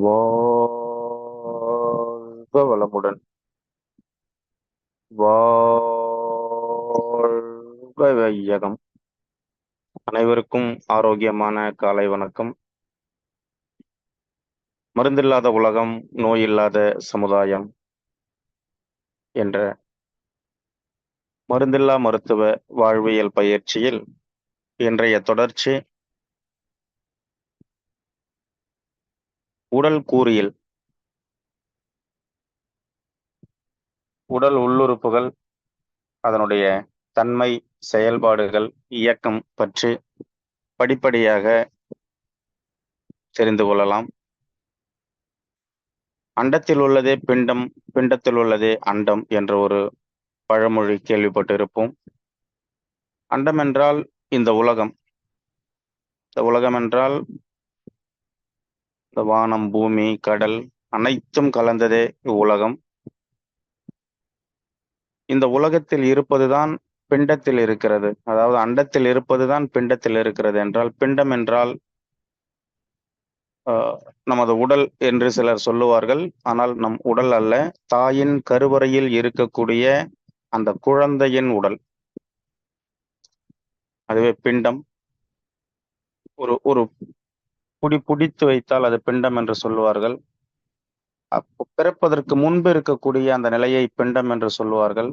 வாழ்க வளமுடன். வாழ்க வையகம். அனைவருக்கும் ஆரோக்கியமான காலை வணக்கம். மருந்தில்லாத உலகம் நோய் இல்லாத சமுதாயம் என்ற மருந்தில்லா மருத்துவ வாழ்வியல் பயிற்சியில் இன்றைய தொடர்ச்சி உடல் கூறியல். உடல் உள்ளுறுப்புகள் அதனுடைய தன்மை செயல்பாடுகள் இயக்கம் பற்றி படிப்படியாக தெரிந்து கொள்ளலாம். அண்டத்தில் உள்ளதே பிண்டம் பிண்டத்தில் உள்ளதே அண்டம் என்ற ஒரு பழமொழி கேள்விப்பட்டிருப்போம். அண்டம் என்றால் இந்த உலகம். இந்த உலகம் என்றால் வானம் பூமி கடல் அனைத்தும் கலந்ததே இவ்வுலகம். இந்த உலகத்தில் இருப்பதுதான் பிண்டத்தில் இருக்கிறது. அதாவது அண்டத்தில் இருப்பதுதான் பிண்டத்தில் இருக்கிறது என்றால் பிண்டம் என்றால் நமது உடல் என்று சிலர் சொல்லுவார்கள். ஆனால் நம் உடல் அல்ல தாயின் கருவறையில் இருக்கக்கூடிய அந்த குழந்தையின் உடல். அதுவே பிண்டம். ஒரு ஒரு புடி புடித்து வைத்தால் அது பிண்டம் என்று சொல்லுவார்கள். பிறப்பதற்கு முன்பு இருக்கக்கூடிய அந்த நிலையை பிண்டம் என்று சொல்லுவார்கள்.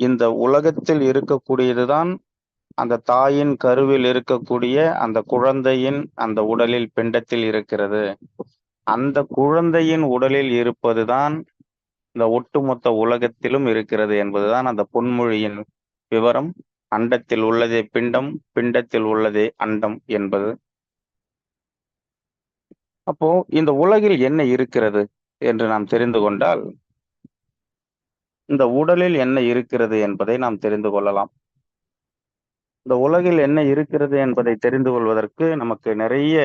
இந்த உலகத்தில் இருக்கக்கூடியதுதான் அந்த தாயின் கருவில் இருக்கக்கூடிய அந்த குழந்தையின் அந்த உடலில் பிண்டத்தில் இருக்கிறது. அந்த குழந்தையின் உடலில் இருப்பதுதான் இந்த ஒட்டுமொத்த உலகத்திலும் இருக்கிறது என்பதுதான் அந்த பொன்மொழியின் விவரம். அண்டத்தில் உள்ளதே பிண்டம் பிண்டத்தில் உள்ளதே அண்டம் என்பது அப்போ இந்த உலகில் என்ன இருக்கிறது என்று நாம் தெரிந்து கொண்டால் இந்த உடலில் என்ன இருக்கிறது என்பதை நாம் தெரிந்து கொள்ளலாம். இந்த உலகில் என்ன இருக்கிறது என்பதை தெரிந்து கொள்வதற்கு நமக்கு நிறைய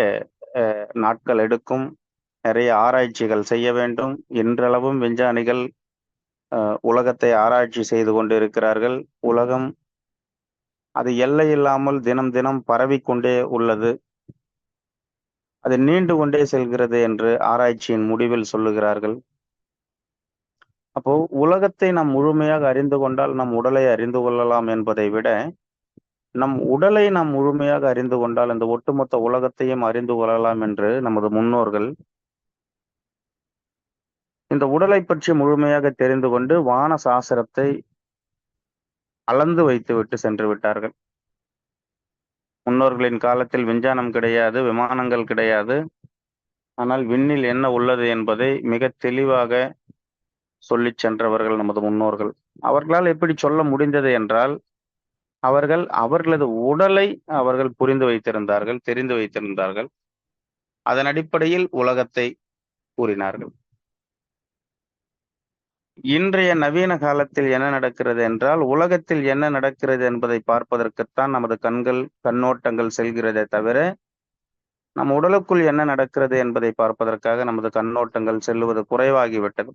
நாட்கள் எடுக்கும் நிறைய ஆராய்ச்சிகள் செய்ய வேண்டும். இன்றளவும் விஞ்ஞானிகள் உலகத்தை ஆராய்ச்சி செய்து கொண்டு இருக்கிறார்கள் உலகம் அது எல்லை இல்லாமல் தினம் தினம் பரவிக்கொண்டே உள்ளது. அது நீண்டு கொண்டே செல்கிறது என்று ஆராய்ச்சியின் முடிவில் சொல்லுகிறார்கள். அப்போ உலகத்தை நாம் முழுமையாக அறிந்து கொண்டால் நம் உடலை அறிந்து கொள்ளலாம் என்பதை விட நம் உடலை நாம் முழுமையாக அறிந்து கொண்டால் இந்த ஒட்டுமொத்த உலகத்தையும் அறிந்து கொள்ளலாம் என்று நமது முன்னோர்கள் இந்த உடலை பற்றி முழுமையாக தெரிந்து கொண்டு வான சாஸ்திரத்தை அளந்து வைத்துவிட்டு சென்று விட்டார்கள். முன்னோர்களின் காலத்தில் விஞ்ஞானம் கிடையாது விமானங்கள் கிடையாது. ஆனால் விண்ணில் என்ன உள்ளது என்பதை மிக தெளிவாக சொல்லி சென்றவர்கள் நமது முன்னோர்கள். அவர்களால் எப்படி சொல்ல முடிந்தது என்றால் அவர்கள் அவர்களது உடலை அவர்கள் புரிந்து வைத்திருந்தார்கள் தெரிந்து வைத்திருந்தார்கள். அதன் அடிப்படையில் உலகத்தை கூறினார்கள். இன்றைய நவீன காலத்தில் என்ன நடக்கிறது என்றால் உலகத்தில் என்ன நடக்கிறது என்பதை பார்ப்பதற்குத்தான் நமது கண்கள் கண்ணோட்டங்கள் செல்கிறதே தவிர நம் உடலுக்குள் என்ன நடக்கிறது என்பதை பார்ப்பதற்காக நமது கண்ணோட்டங்கள் செல்லுவது குறைவாகிவிட்டது.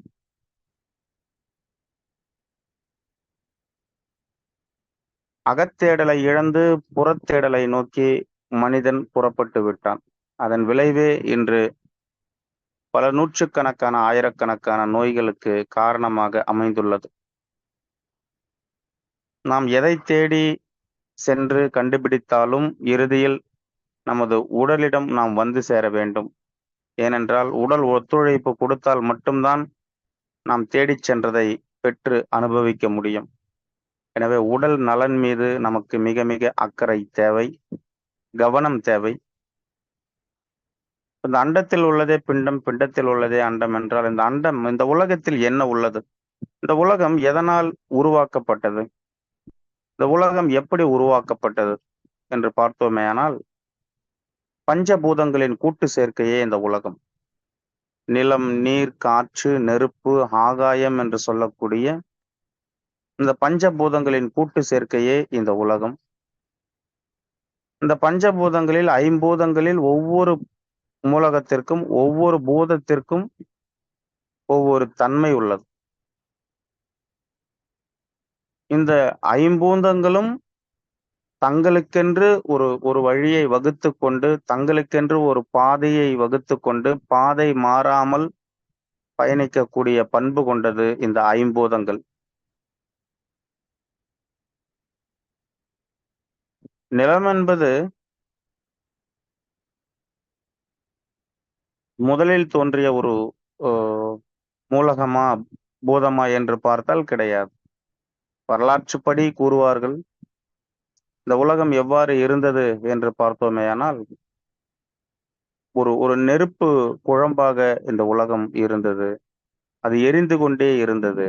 அகத்தேடலை இழந்து புறத்தேடலை நோக்கி மனிதன் புறப்பட்டு விட்டான். அதன் விளைவே இன்று பல நூற்றுக்கணக்கான ஆயிரக்கணக்கான நோய்களுக்கு காரணமாக அமைந்துள்ளது. நாம் எதை தேடி சென்று கண்டுபிடித்தாலும் இறுதியில் நமது உடலிடம் நாம் வந்து சேர வேண்டும். ஏனென்றால் உடல் ஒத்துழைப்பு கொடுத்தால் மட்டும்தான் நாம் தேடிச் சென்றதை பெற்று அனுபவிக்க முடியும். எனவே உடல் நலன் மீது நமக்கு மிக மிக அக்கறை தேவை கவனம் தேவை. இந்த அண்டத்தில் உள்ளதே பிண்டம் பிண்டத்தில் உள்ளதே அண்டம் என்றால் இந்த அண்டம் இந்த உலகத்தில் என்ன உள்ளது? இந்த உலகம் எதனால் உருவாக்கப்பட்டது? இந்த உலகம் எப்படி உருவாக்கப்பட்டது என்று பார்த்தோமேயானால் பஞ்சபூதங்களின் கூட்டு சேர்க்கையே இந்த உலகம். நிலம் நீர் காற்று நெருப்பு ஆகாயம் என்று சொல்லக்கூடிய இந்த பஞ்சபூதங்களின் கூட்டு சேர்க்கையே இந்த உலகம். இந்த பஞ்சபூதங்களில் ஐம்பூதங்களில் ஒவ்வொரு மூலகத்திற்கும் ஒவ்வொரு பூதத்திற்கும் ஒவ்வொரு தன்மை உள்ளது. இந்த ஐம்பூந்தங்களும் தங்களுக்கென்று ஒரு ஒரு வழியை வகுத்து கொண்டு தங்களுக்கென்று ஒரு பாதையை வகுத்து கொண்டு பாதை மாறாமல் பயணிக்கக்கூடிய பண்பு கொண்டது இந்த ஐம்பூதங்கள். நிலம் என்பது முதலில் தோன்றிய ஒரு மூலகமா பூதமா என்று பார்த்தால் கிடையாது. வரலாற்றுப்படி கூறுவார்கள் இந்த உலகம் எவ்வாறு இருந்தது? என்று பார்த்தோமேயானால் ஒரு ஒரு நெருப்பு குழம்பாக இந்த உலகம் இருந்தது. அது எரிந்து கொண்டே இருந்தது.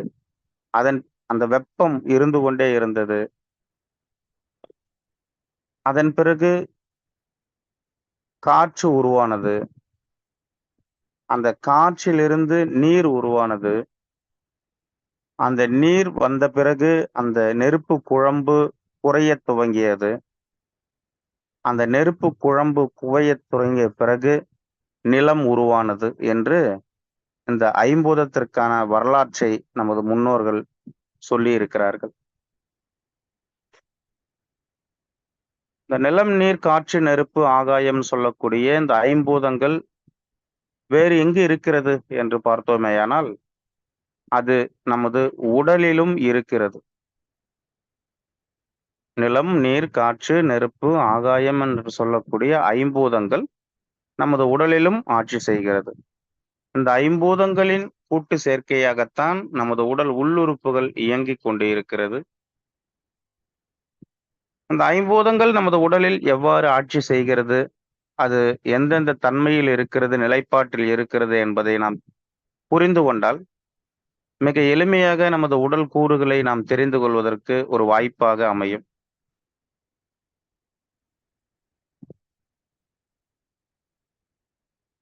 அதன் அந்த வெப்பம் இருந்து கொண்டே இருந்தது. அதன் பிறகு காற்று உருவானது. அந்த காற்றிலிருந்து நீர் உருவானது. அந்த நீர் வந்த பிறகு அந்த நெருப்பு குழம்பு குறையத் துவங்கியது. அந்த நெருப்பு குழம்பு குவையத் தொடங்கிய பிறகு நிலம் உருவானது என்று இந்த ஐம்பூதத்திற்கான வரலாற்றை நமது முன்னோர்கள் சொல்லி இருக்கிறார்கள் இந்த நிலம் நீர் காற்று நெருப்பு ஆகாயம் சொல்லக்கூடிய இந்த ஐம்பூதங்கள் வேறு எங்கு இருக்கிறது என்று பார்த்தோமேயானால் அது நமது உடலிலும் இருக்கிறது. நிலம் நீர் காற்று நெருப்பு ஆகாயம் என்று சொல்லக்கூடிய ஐம்பூதங்கள் நமது உடலிலும் ஆட்சி செய்கிறது. இந்த ஐம்பூதங்களின் கூட்டு சேர்க்கையாகத்தான் நமது உடல் உள்ளுறுப்புகள் இயங்கிக் கொண்டு இருக்கிறது. அந்த ஐம்பூதங்கள் நமது உடலில் எவ்வாறு ஆட்சி செய்கிறது? அது எந்தெந்த தன்மையில் இருக்கிறது நிலைப்பாட்டில் இருக்கிறது என்பதை நாம் புரிந்து கொண்டால் மிக எளிமையாக நமது உடல் கூறுகளை நாம் தெரிந்து கொள்வதற்கு ஒரு வாய்ப்பாக அமையும்.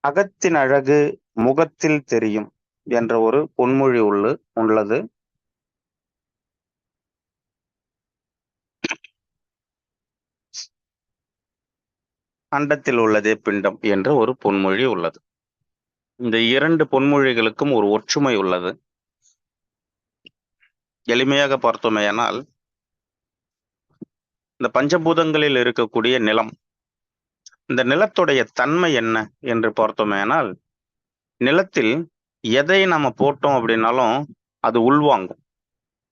அகத்தின் அழகு முகத்தில் தெரியும் என்ற ஒரு பொன்மொழி உள்ளு உள்ளது. அண்டத்தில் உள்ளதே பிண்டம் என்ற ஒரு பொன்மொழி உள்ளது. இந்த இரண்டு பொன்மொழிகளுக்கும் ஒரு ஒற்றுமை உள்ளது. எளிமையாக பார்த்தோமேயானால் இந்த பஞ்சபூதங்களில் இருக்கக்கூடிய நிலம் இந்த நிலத்துடைய தன்மை என்ன என்று பார்த்தோமேயானால் நிலத்தில் எதை நம்ம போட்டோம் அப்படின்னாலும் அது உள்வாங்கும்.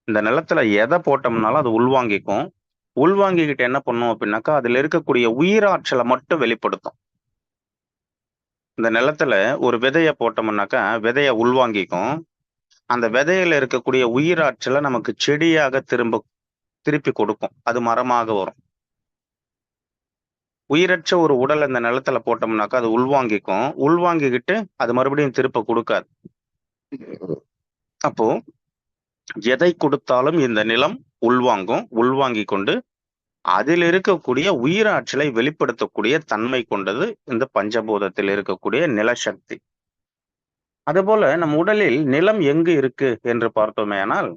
இந்த நிலத்துல எதை போட்டோம்னாலும் அது உள்வாங்கிக்கும். உள்வாங்கிக்கிட்டு என்ன பண்ணும் அப்படின்னாக்கா அதுல இருக்கக்கூடிய உயிராற்றலை மட்டும் வெளிப்படுத்தும். இந்த நிலத்துல ஒரு விதைய போட்டோம்னாக்கா விதைய உள்வாங்கிக்கும். அந்த விதையில இருக்கக்கூடிய உயிராற்றலை நமக்கு செடியாக திரும்ப திருப்பி கொடுக்கும். அது மரமாக வரும். உயிரற்ற ஒரு உடல் அந்த நிலத்துல போட்டோம்னாக்கா அது உள்வாங்கிக்கும். உள்வாங்கிக்கிட்டு அது மறுபடியும் திருப்ப கொடுக்காது. அப்போ எதை கொடுத்தாலும் இந்த நிலம் உள்வாங்கும் உள்வாங்கி கொண்டு அதில் இருக்கக்கூடிய உயிராற்றலை வெளிப்படுத்தக்கூடிய தன்மை கொண்டது இந்த பஞ்சபூதத்தில் இருக்கக்கூடிய நிலசக்தி. அதுபோல நம் உடலில் நிலம் எங்கு இருக்கு என்று பார்த்தோமேயானால்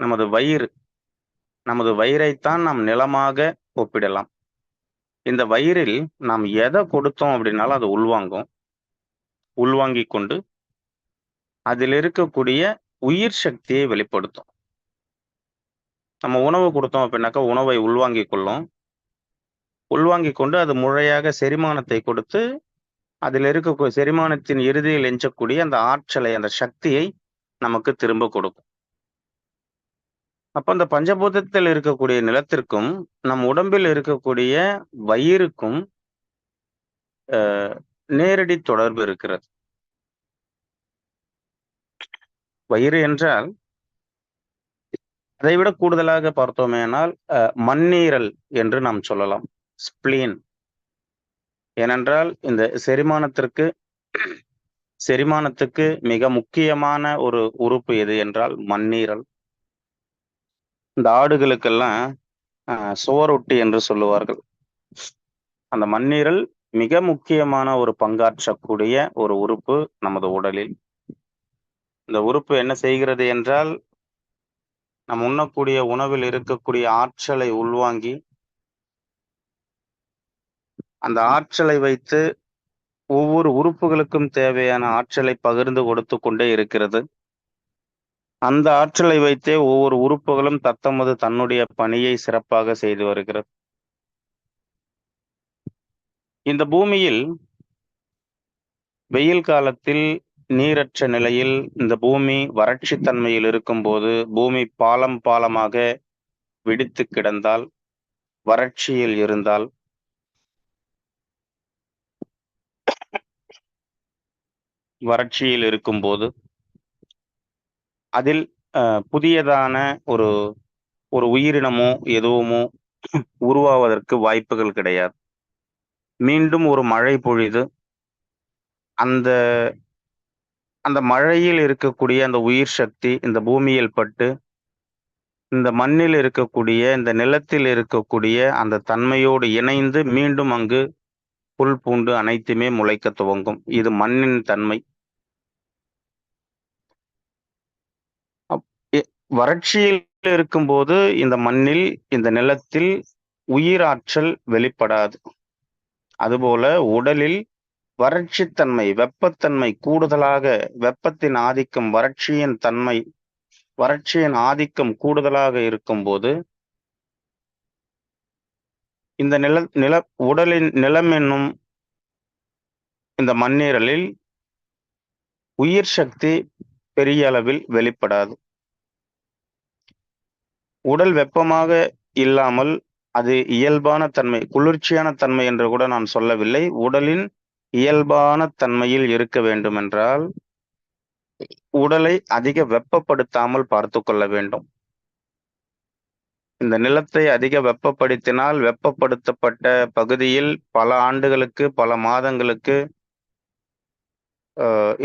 நமது வயிறு நமது வயிறைத்தான் நாம் நிலமாக ஒப்பிடலாம். இந்த வயிறில் நாம் எதை கொடுத்தோம் அப்படின்னாலும் அது உள்வாங்கும். உள்வாங்கி கொண்டு அதில் இருக்கக்கூடிய உயிர் சக்தியை வெளிப்படுத்தும். நம்ம உணவு கொடுத்தோம் அப்படின்னாக்கா உணவை உள்வாங்கி கொள்ளும். உள்வாங்கி கொண்டு அது முறையாக செரிமானத்தை கொடுத்து அதில் இருக்க செரிமானத்தின் இறுதியில் எஞ்சக்கூடிய அந்த ஆற்றலை அந்த சக்தியை நமக்கு திரும்ப கொடுக்கும். அப்ப அந்த பஞ்சபூதத்தில் இருக்கக்கூடிய நிலத்திற்கும் நம் உடம்பில் இருக்கக்கூடிய வயிறுக்கும் நேரடி தொடர்பு இருக்கிறது. வயிறு என்றால் அதைவிட கூடுதலாக பார்த்தோமேனால் மண்ணீரல் என்று நாம் சொல்லலாம். ஸ்பிளீன். ஏனென்றால் இந்த செரிமானத்திற்கு செரிமானத்துக்கு மிக முக்கியமான ஒரு உறுப்பு எது என்றால் மண்ணீரல். இந்த ஆடுகளுக்கெல்லாம் சுவரொட்டி என்று சொல்லுவார்கள். அந்த மண்ணீரல் மிக முக்கியமான ஒரு பங்காற்றக்கூடிய ஒரு உறுப்பு நமது உடலில். இந்த உறுப்பு என்ன செய்கிறது என்றால் நம் உண்ணக்கூடிய உணவில் இருக்கக்கூடிய ஆற்றலை உள்வாங்கி அந்த ஆற்றலை வைத்து ஒவ்வொரு உறுப்புகளுக்கும் தேவையான ஆற்றலை பகிர்ந்து கொடுத்து கொண்டே இருக்கிறது. அந்த ஆற்றலை வைத்தே ஒவ்வொரு உறுப்புகளும் தத்தமது தன்னுடைய பணியை சிறப்பாக செய்து வருகிறது. இந்த பூமியில் வெயில் காலத்தில் நீரற்ற நிலையில் இந்த பூமி வறட்சி தன்மையில் இருக்கும்போது பூமி பாலம் பாலமாக வெடித்து கிடந்தால் வறட்சியில் இருந்தால். வறட்சியில் இருக்கும்போது அதில் புதியதான ஒரு ஒரு உயிரினமோ எதுவுமோ உருவாவதற்கு வாய்ப்புகள் கிடையாது. மீண்டும் ஒரு மழை பொழிது அந்த அந்த மழையில் இருக்கக்கூடிய அந்த உயிர் சக்தி இந்த பூமியில் பட்டு இந்த மண்ணில் இருக்கக்கூடிய இந்த நிலத்தில் இருக்கக்கூடிய அந்த தன்மையோடு இணைந்து மீண்டும் அங்கு புல் பூண்டு அனைத்துமே முளைக்க துவங்கும். இது மண்ணின் தன்மை. அப்- வறட்சியில் இருக்கும்போது இந்த மண்ணில் இந்த நிலத்தில் உயிராற்றல் வெளிப்படாது. அதுபோல உடலில் வறட்சித்தன்மை வெப்பத்தன்மை கூடுதலாக வெப்பத்தின் ஆதிக்கம் வறட்சியின் தன்மை வறட்சியின் ஆதிக்கம் கூடுதலாக இருக்கும்போது இந்த நில நில உடலின் நிலம் என்னும் இந்த மண்ணீரலில் உயிர் சக்தி பெரிய அளவில் வெளிப்படாது. உடல் வெப்பமாக இல்லாமல் அது இயல்பான தன்மை குளிர்ச்சியான தன்மை என்று கூட நான் சொல்லவில்லை. உடலின் இயல்பான தன்மையில் இருக்க வேண்டும் என்றால் உடலை அதிக வெப்பப்படுத்தாமல் பார்த்து கொள்ள வேண்டும். இந்த நிலத்தை அதிக வெப்பப்படுத்தினால் வெப்பப்படுத்தப்பட்ட பகுதியில் பல ஆண்டுகளுக்கு பல மாதங்களுக்கு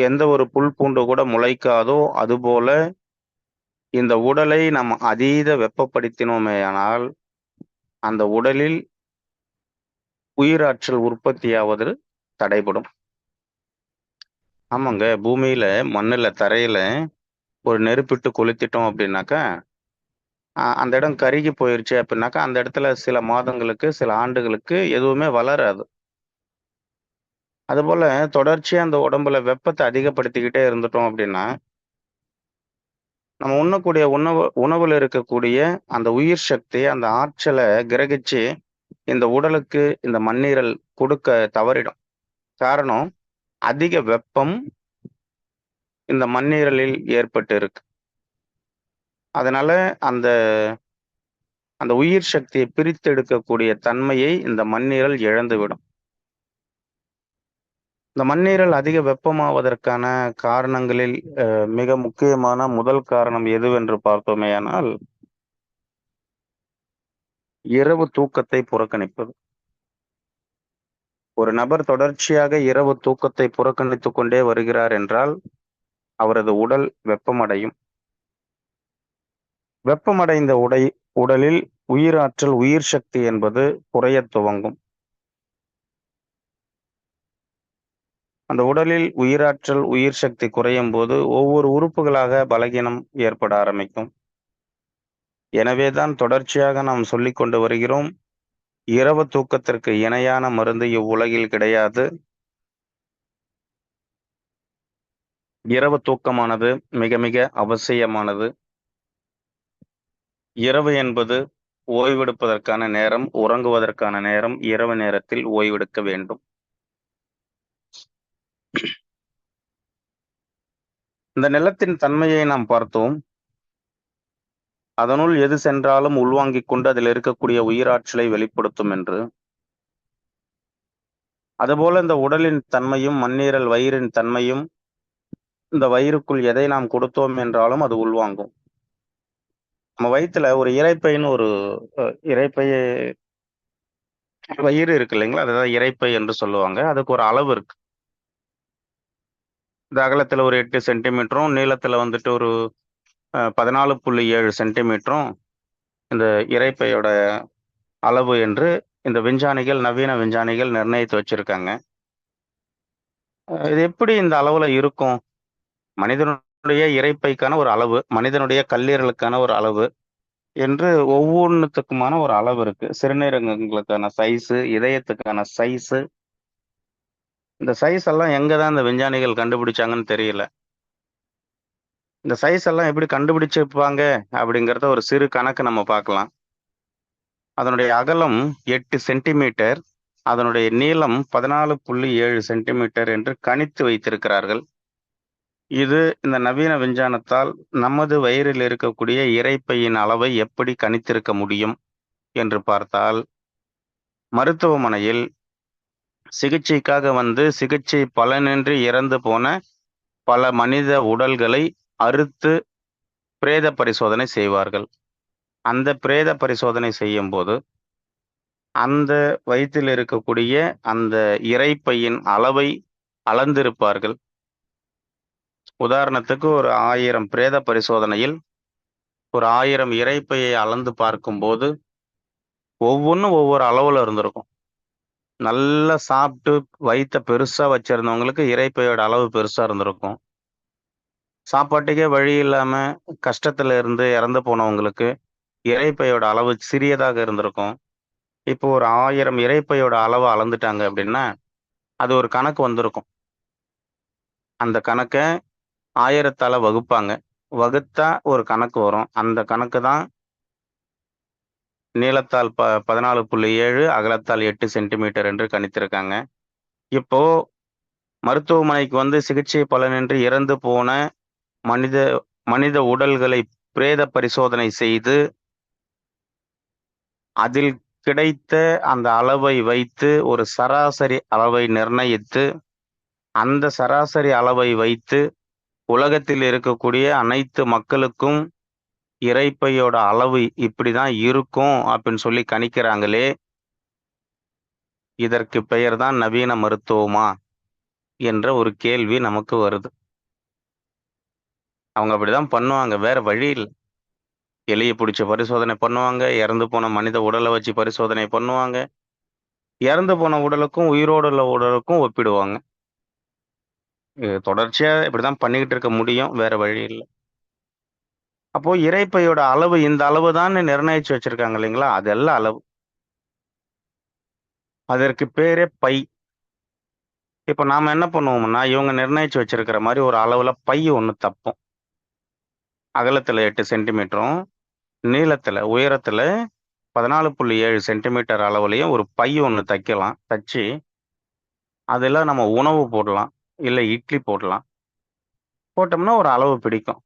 எந்த ஒரு புல் பூண்டு கூட முளைக்காதோ அதுபோல இந்த உடலை நாம் அதீத வெப்பப்படுத்தினோமேயானால் அந்த உடலில் உயிராற்றல் உற்பத்தியாவது தடைபடும். ஆமாங்க பூமியில மண்ணுல தரையில ஒரு நெருப்பிட்டு கொளுத்திட்டோம் அப்படின்னாக்கா அ- அந்த இடம் கருகி போயிருச்சு அப்படின்னாக்கா அந்த இடத்துல சில மாதங்களுக்கு சில ஆண்டுகளுக்கு எதுவுமே வளராது. அதுபோல தொடர்ச்சியா அந்த உடம்புல வெப்பத்தை அதிகப்படுத்திக்கிட்டே இருந்துட்டோம் அப்படின்னா நம்ம உண்ணக்கூடிய உணவு உணவுல இருக்கக்கூடிய அந்த உயிர் சக்தி அந்த ஆற்றலை கிரகிச்சு இந்த உடலுக்கு இந்த மண்ணீரல் கொடுக்க தவறிடும். காரணம் அதிக வெப்பம் இந்த மண்ணீரலில் ஏற்பட்டு இருக்கு அதனால அந்த அந்த உயிர் சக்தியை பிரித்தெடுக்கக்கூடிய தன்மையை இந்த மண்ணீரல் இழந்துவிடும். இந்த மண்ணீரல் அதிக வெப்பமாவதற்கான காரணங்களில் அஹ், மிக முக்கியமான முதல் காரணம் எதுவென்று பார்த்தோமேயானால் இரவு தூக்கத்தை புறக்கணிப்பது. ஒரு நபர் தொடர்ச்சியாக இரவு தூக்கத்தை புறக்கணித்துக் கொண்டே வருகிறார் என்றால் அவரது உடல் வெப்பமடையும். வெப்பமடைந்த உடை உடலில் உயிராற்றல் உயிர் சக்தி என்பது குறையத் துவங்கும். அந்த உடலில் உயிராற்றல் உயிர் சக்தி குறையும் போது ஒவ்வொரு உறுப்புகளாக பலகீனம் ஏற்பட ஆரம்பிக்கும். எனவேதான் தொடர்ச்சியாக நாம் சொல்லிக் கொண்டு வருகிறோம் இரவு தூக்கத்திற்கு இணையான மருந்து இவ்வுலகில் கிடையாது. இரவு தூக்கமானது மிக மிக அவசியமானது. இரவு என்பது ஓய்வெடுப்பதற்கான நேரம் உறங்குவதற்கான நேரம் இரவு நேரத்தில் ஓய்வெடுக்க வேண்டும். இந்த நிலத்தின் தன்மையை நாம் பார்த்தோம். அதனுள் எது சென்றாலும் உள்வாங்கிக் கொண்டு அதில் இருக்கக்கூடிய உயிராற்றலை வெளிப்படுத்தும் என்று. அதுபோல இந்த உடலின் தன்மையும் மண்ணீரல் வயிறின் தன்மையும் இந்த வயிறுக்குள் எதை நாம் கொடுத்தோம் என்றாலும் அது உள்வாங்கும். நம்ம வயிற்றுல ஒரு இறைப்பைன்னு ஒரு அஹ், வயிறு இருக்கு இல்லைங்களா? அதுதான் இறைப்பை என்று சொல்லுவாங்க. அதுக்கு ஒரு அளவு இருக்கு. இந்த அகலத்துல ஒரு எட்டு சென்டிமீட்டரும் நீளத்துல வந்துட்டு ஒரு பதினாலு புள்ளி ஏழு சென்டிமீட்டரும் இந்த இறைப்பையோட அளவு என்று இந்த விஞ்ஞானிகள் நவீன விஞ்ஞானிகள் நிர்ணயித்து வச்சிருக்காங்க. இது எப்படி இந்த அளவில் இருக்கும்? மனிதனுடைய இறைப்பைக்கான ஒரு அளவு மனிதனுடைய கல்லீரலுக்கான ஒரு அளவு என்று ஒவ்வொன்றுத்துக்குமான ஒரு அளவு இருக்கு. சிறுநீரகங்களுக்கான சைஸு இதயத்துக்கான சைஸு இந்த சைஸ் எல்லாம் எங்கே தான் இந்த விஞ்ஞானிகள் கண்டுபிடிச்சாங்கன்னு தெரியல. இந்த சைஸ் எல்லாம் எப்படி கண்டுபிடிச்சிருப்பாங்க அப்படிங்கிறத ஒரு சிறு கணக்கு நம்ம பார்க்கலாம். அதனுடைய அகலம் எட்டு சென்டிமீட்டர் அதனுடைய நீளம் பதினாலு புள்ளி ஏழு சென்டிமீட்டர் என்று கணித்து வைத்திருக்கிறார்கள். இது இந்த நவீன விஞ்ஞானத்தால் நமது வயிறில் இருக்கக்கூடிய இரைப்பையின் அளவை எப்படி கணித்திருக்க முடியும் என்று பார்த்தால் மருத்துவமனையில் சிகிச்சைக்காக வந்து சிகிச்சை பலனின்றி இறந்து போன பல மனித உடல்களை அறுத்து பிரேத பரிசோதனை செய்வார்கள். அந்த பிரேத பரிசோதனை செய்யும்போது அந்த வயிற்றில் இருக்கக்கூடிய அந்த இரைப்பையின் அளவை அளந்திருப்பார்கள். உதாரணத்துக்கு ஒரு ஆயிரம் பிரேத பரிசோதனையில் ஒரு ஆயிரம் இரைப்பையை அளந்து பார்க்கும்போது ஒவ்வொன்றும் ஒவ்வொரு அளவில் இருந்திருக்கும். நல்லா சாப்பிட்டு வயிற்ற பெருசாக வச்சுருந்தவங்களுக்கு இரைப்பையோட அளவு பெருசாக இருந்திருக்கும். சாப்பாட்டுக்கே வழி இல்லாம கஷ்டத்துல இருந்து இறந்து போனவங்களுக்கு இரைப்பையோட அளவு சிறியதாக இருந்திருக்கும். இப்போ ஒரு ஆயிரம் இரைப்பையோட அளவு அளந்துட்டாங்க அப்படின்னா அது ஒரு கணக்கு வந்திருக்கும். அந்த கணக்கை ஆயிரத்தால வகுப்பாங்க. வகுத்தா ஒரு கணக்கு வரும். அந்த கணக்கு தான் நீளத்தால் ப பதினாலு புள்ளி ஏழு அகலத்தால் எட்டு சென்டிமீட்டர் என்று கணித்திருக்காங்க. இப்போ மருத்துவமனைக்கு வந்து சிகிச்சை பலனின்றி இறந்து போன மனித மனித உடல்களை பிரேத பரிசோதனை செய்து அதில் கிடைத்த அந்த அளவை வைத்து ஒரு சராசரி அளவை நிர்ணயித்து அந்த சராசரி அளவை வைத்து உலகத்தில் இருக்கக்கூடிய அனைத்து மக்களுக்கும் இறைப்பையோட அளவு இப்படிதான் இருக்கும் அப்படின்னு சொல்லி கணிக்கிறாங்களே இதற்கு பெயர் தான் நவீன மருத்துவமா? என்ற ஒரு கேள்வி நமக்கு வருது. அவங்க அப்படிதான் பண்ணுவாங்க. வேற வழி இல்லை. எலியை பிடிச்ச பரிசோதனை பண்ணுவாங்க. இறந்து போன மனித உடலை வச்சு பரிசோதனை பண்ணுவாங்க. இறந்து போன உடலுக்கும் உயிரோடு உள்ள உடலுக்கும் ஒப்பிடுவாங்க. இது தொடர்ச்சியா இப்படிதான் பண்ணிக்கிட்டு இருக்க முடியும். வேற வழி இல்லை. அப்போ இரைப்பையோட அளவு இந்த அளவு தான் நிர்ணயிச்சு வச்சிருக்காங்க இல்லைங்களா? அதெல்லாம் அளவு. அதற்கு பேரே பை. இப்போ நாம என்ன பண்ணுவோம்னா இவங்க நிர்ணயிச்சு வச்சிருக்கிற மாதிரி ஒரு அளவுல பை ஒன்று தப்போம். அகலத்தில் எட்டு சென்டிமீட்டரும் நீளத்தில் உயரத்தில் பதினாலு புள்ளி ஏழு சென்டிமீட்டர் அளவுலையும் ஒரு பை ஒன்று தைக்கலாம் தச்சு அதில் நம்ம உணவு போடலாம் இல்லை இட்லி போடலாம். போட்டோம்னா ஒரு அளவு பிடிக்கும்.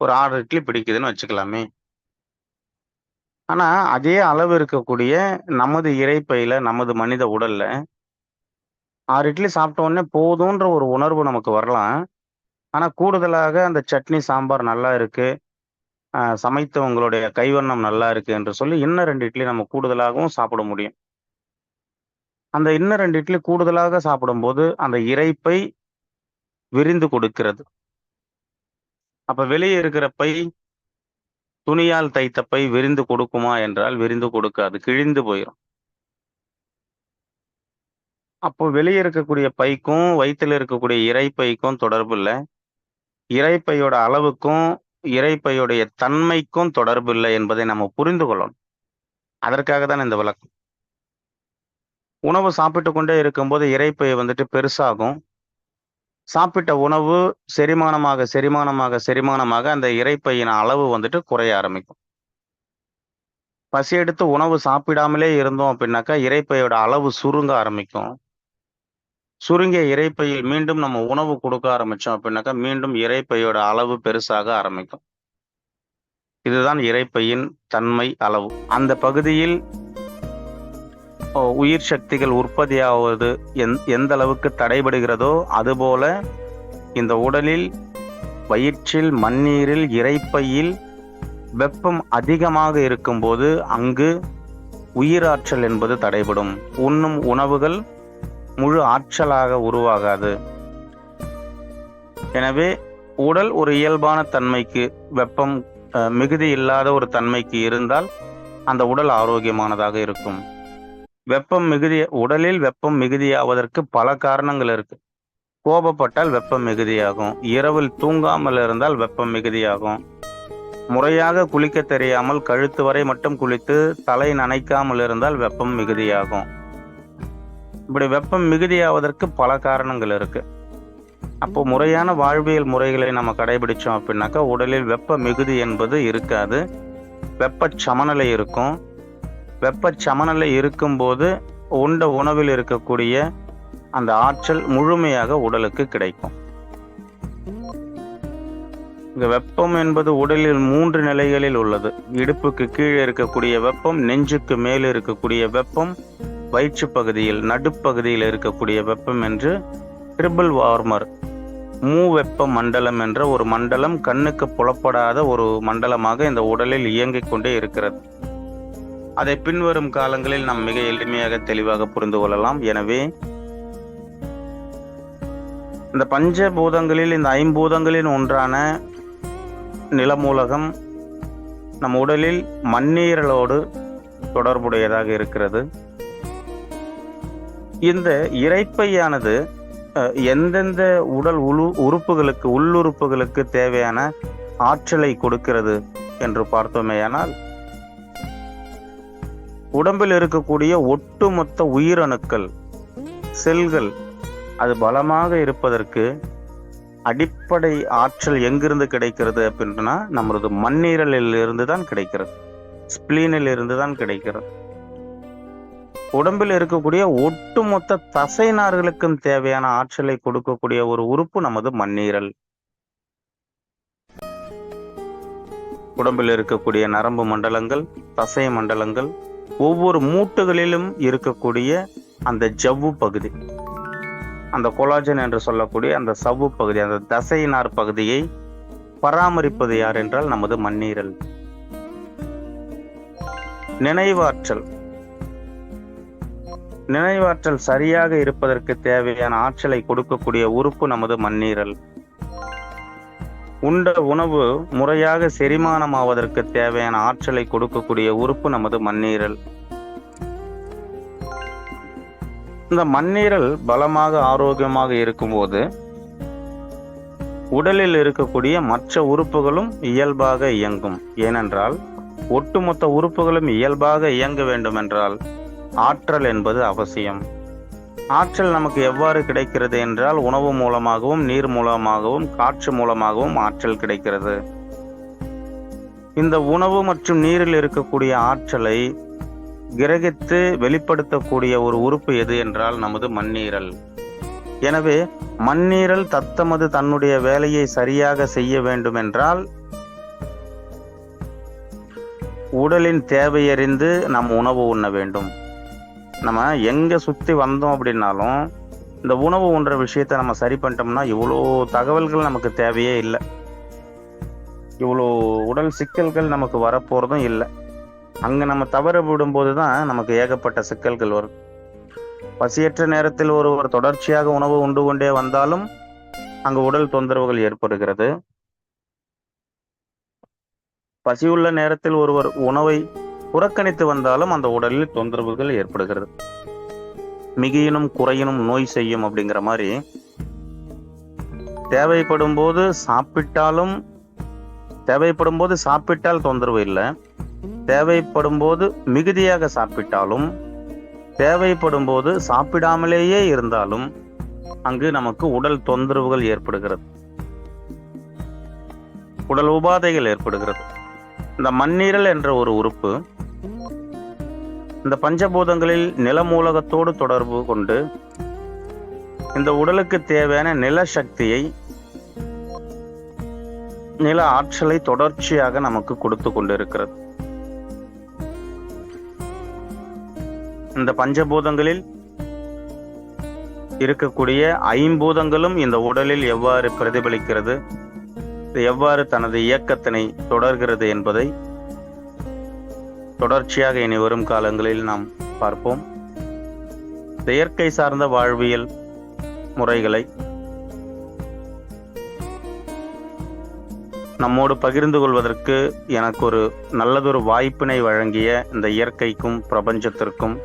ஒரு ஆறு இட்லி பிடிக்குதுன்னு வச்சுக்கலாமே. ஆனால் அதே அளவு இருக்கக்கூடிய நமது இறைப்பையில் நமது மனித உடலில் ஆறு இட்லி சாப்பிட்ட உடனே போதுன்ற ஒரு உணர்வு நமக்கு வரலாம். ஆனால் கூடுதலாக அந்த சட்னி சாம்பார் நல்லா இருக்கு. சமைத்து சமைத்தவங்களுடைய கைவண்ணம் நல்லா இருக்கு என்று சொல்லி இன்னும் ரெண்டு இட்லி நம்ம கூடுதலாகவும் சாப்பிட முடியும். அந்த இன்னும் ரெண்டு இட்லி கூடுதலாக சாப்பிடும்போது அந்த இரைப்பை விரிந்து கொடுக்கிறது. அப்ப வெளியே இருக்கிற பை துணியால் தைத்த பை விரிந்து கொடுக்குமா என்றால் விரிந்து கொடுக்காது கிழிந்து போயிடும் அப்போ வெளியே இருக்கக்கூடிய பைக்கும் வயிற்றுல இருக்கக்கூடிய இறைப்பைக்கும் தொடர்பு இல்லை. இறைப்பையோட அளவுக்கும் இறைப்பையுடைய தன்மைக்கும் தொடர்பு இல்லை என்பதை நம்ம புரிந்து கொள்ளணும். அதற்காக தான் இந்த விளக்கம். உணவு சாப்பிட்டு கொண்டே இருக்கும்போது இறைப்பை வந்துட்டு பெருசாகும். சாப்பிட்ட உணவு செரிமானமாக செரிமானமாக செரிமானமாக அந்த இறைப்பையின் அளவு வந்துட்டு குறைய ஆரம்பிக்கும். பசி எடுத்து உணவு சாப்பிடாமலே இருந்தோம் அப்படின்னாக்கா இறைப்பையோட அளவு சுருங்க ஆரம்பிக்கும். சுருங்கிய இறைப்பையில் மீண்டும் நம்ம உணவு கொடுக்க ஆரம்பிச்சோம் அப்படின்னாக்கா மீண்டும் இறைப்பையோட அளவு பெருசாக ஆரம்பிக்கும். இதுதான் இறைப்பையின் தன்மை அளவு. அந்த பகுதியில் உயிர் சக்திகள் உற்பத்தியாவது எந் எந்த அளவுக்கு தடைபடுகிறதோ அதுபோல இந்த உடலில் வயிற்றில் மண்ணீரில் இரைப்பையில் வெப்பம் அதிகமாக இருக்கும்போது அங்கு உயிராற்றல் என்பது தடைபடும். உண்ணும் உணவுகள் முழு ஆற்றலாக உருவாகாது. எனவே உடல் ஒரு இயல்பான தன்மைக்கு வெப்பம் மிகுதி இல்லாத ஒரு தன்மைக்கு இருந்தால் அந்த உடல் ஆரோக்கியமானதாக இருக்கும். வெப்பம் மிகுதி உடலில் வெப்பம் மிகுதியாவதற்கு பல காரணங்கள் இருக்கு. கோபப்பட்டால் வெப்பம் மிகுதியாகும். இரவில் தூங்காமல் இருந்தால் வெப்பம் மிகுதியாகும். முறையாக குளிக்க தெரியாமல் கழுத்து வரை மட்டும் குளித்து தலை நனைக்காமல் இருந்தால் வெப்பம் மிகுதியாகும். இப்படி வெப்பம் மிகுதியாவதற்கு பல காரணங்கள் இருக்கு. அப்போ முறையான வாழ்வியல் முறைகளை நம்ம கடைபிடிச்சோம் அப்படின்னாக்கா உடலில் வெப்ப மிகுதி என்பது இருக்காது. வெப்ப சமநிலை இருக்கும். வெப்ப சமநிலை இருக்கும்போது உண்ட உணவில் இருக்கக்கூடிய அந்த ஆற்றல் முழுமையாக உடலுக்கு கிடைக்கும். இந்த வெப்பம் என்பது உடலில் மூன்று நிலைகளில் உள்ளது. இடுப்புக்கு கீழே இருக்கக்கூடிய வெப்பம் நெஞ்சுக்கு மேலே இருக்கக்கூடிய வெப்பம் வயிற்று பகுதியில் நடுப்பகுதியில் இருக்கக்கூடிய வெப்பம் என்று ட்ரிபிள் வார்மர் மூ வெப்ப மண்டலம் என்ற ஒரு மண்டலம் கண்ணுக்கு புலப்படாத ஒரு மண்டலமாக இந்த உடலில் இயங்கிக் கொண்டே இருக்கிறது. அதை பின்வரும் காலங்களில் நாம் மிக எளிமையாக தெளிவாக புரிந்து கொள்ளலாம். எனவே இந்த பஞ்சபூதங்களில் இந்த ஐம்பூதங்களின் ஒன்றான நிலமூலகம் நம் உடலில் மண்ணீரலோடு தொடர்புடையதாக இருக்கிறது. இந்த இறைப்பையானது எந்தெந்த உடல் உழு உறுப்புகளுக்கு உள்ளுறுப்புகளுக்கு தேவையான ஆற்றலை கொடுக்கிறது என்று பார்த்தோமேயானால் உடம்பில் இருக்கக்கூடிய ஒட்டுமொத்த உயிரணுக்கள் செல்கள் அது பலமாக இருப்பதற்கு அடிப்படை ஆற்றல் எங்கிருந்து கிடைக்கிறது அப்படின்னா நம்மளது மண்ணீரலில் இருந்து தான் கிடைக்கிறது. ஸ்பிளீனில் இருந்து தான் கிடைக்கிறது. உடம்பில் இருக்கக்கூடிய ஒட்டுமொத்த தசை நார்களுக்கும் தேவையான ஆற்றலை கொடுக்கக்கூடிய ஒரு உறுப்பு நமது மண்ணீரல். உடம்பில் இருக்கக்கூடிய நரம்பு மண்டலங்கள் தசை மண்டலங்கள் ஒவ்வொரு மூட்டுகளிலும் இருக்கக்கூடிய அந்த ஜவ்வு பகுதி. அந்த கொலாஜன் என்று சொல்லக்கூடிய அந்த சவ்வு பகுதி அந்த தசைநார் பகுதியை பராமரிப்பது யார் என்றால் நமது மண்ணீரல். நினைவாற்றல். நினைவாற்றல் சரியாக இருப்பதற்கு தேவையான ஆற்றலை கொடுக்கக்கூடிய உறுப்பு நமது மண்ணீரல். உண்ட உணவு முறையாக செரிமானமாவதற்கு தேவையான ஆற்றலை கொடுக்கக்கூடிய உறுப்பு நமது மண்ணீரல். இந்த மண்ணீரல் பலமாக ஆரோக்கியமாக இருக்கும்போது உடலில் இருக்கக்கூடிய மற்ற உறுப்புகளும் இயல்பாக இயங்கும். ஏனென்றால் ஒட்டுமொத்த உறுப்புகளும் இயல்பாக இயங்க வேண்டும் என்றால் ஆற்றல் என்பது அவசியம். ஆற்றல் நமக்கு எவ்வாறு கிடைக்கிறது என்றால் உணவு மூலமாகவும் நீர் மூலமாகவும் காற்று மூலமாகவும் ஆற்றல் கிடைக்கிறது. இந்த உணவு மற்றும் நீரில் இருக்கக்கூடிய ஆற்றலை கிரகித்து வெளிப்படுத்தக்கூடிய ஒரு உறுப்பு எது என்றால் நமது மண்ணீரல். எனவே மண்ணீரல் தத்தமது தன்னுடைய வேலையை சரியாக செய்ய வேண்டும் என்றால் உடலின் தேவையறிந்து நம் உணவு உண்ண வேண்டும். நம்ம எங்கே சுற்றி வந்தோம் அப்படின்னாலும் இந்த உணவு உண்ற விஷயத்தை நம்ம சரி பண்ணிட்டோம்னா இவ்வளோ தகவல்கள் நமக்கு தேவையே இல்லை. இவ்வளோ உடல் சிக்கல்கள் நமக்கு வரப்போகிறதும் இல்லை. அங்கே நம்ம தவற விடும்போது தான் நமக்கு ஏகப்பட்ட சிக்கல்கள் வரும். பசியற்ற நேரத்தில் ஒருவர் தொடர்ச்சியாக உணவு உண்டு கொண்டே வந்தாலும் அங்கு உடல் தொந்தரவுகள் ஏற்படுகிறது. பசியுள்ள நேரத்தில் ஒருவர் உணவை புறக்கணித்து வந்தாலும் அந்த உடலில் தொந்தரவுகள் ஏற்படுகிறது. மிகியினும் குறையினும் நோய் செய்யும் அப்படிங்கிற மாதிரி தேவைப்படும் போது சாப்பிட்டாலும் தேவைப்படும் போது சாப்பிட்டால் தொந்தரவு இல்லை. தேவைப்படும் போது மிகுதியாக சாப்பிட்டாலும் தேவைப்படும் போது சாப்பிடாமலேயே இருந்தாலும் அங்கு நமக்கு உடல் தொந்தரவுகள் ஏற்படுகிறது. உடல் உபாதைகள் ஏற்படுகிறது. இந்த மண்ணீரல் என்ற ஒரு உறுப்பு இந்த பஞ்சபூதங்களில் நிலமூலகத்தோடு தொடர்பு கொண்டு இந்த உடலுக்கு தேவையான நில சக்தியை நில ஆற்றலை தொடர்ச்சியாக நமக்கு கொடுத்து கொண்டிருக்கிறது. இந்த பஞ்சபூதங்களில் இருக்கக்கூடிய ஐம்பூதங்களும் இந்த உடலில் எவ்வாறு பிரதிபலிக்கிறது எவ்வாறு தனது இயக்கத்தினை தொடர்கிறது என்பதை தொடர்ச்சியாக இனி வரும் காலங்களில் நாம் பார்ப்போம். செயற்கை இயற்கை சார்ந்த வாழ்வியல் முறைகளை நம்மோடு பகிர்ந்து கொள்வதற்கு எனக்கு ஒரு நல்லதொரு வாய்ப்பினை வழங்கிய இந்த இயற்கைக்கும் பிரபஞ்சத்திற்கும்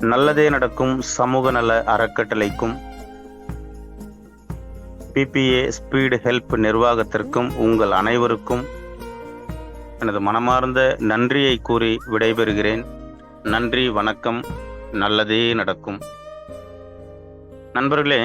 நல்லதே நடக்கும் சமூக நல அறக்கட்டளைக்கும் பிபிஏ ஸ்பீடு ஹெல்ப் நிர்வாகத்திற்கும் உங்கள் அனைவருக்கும் எனது மனமார்ந்த நன்றியை கூறி விடைபெறுகிறேன். நன்றி வணக்கம் நல்லதே நடக்கும். நண்பர்களே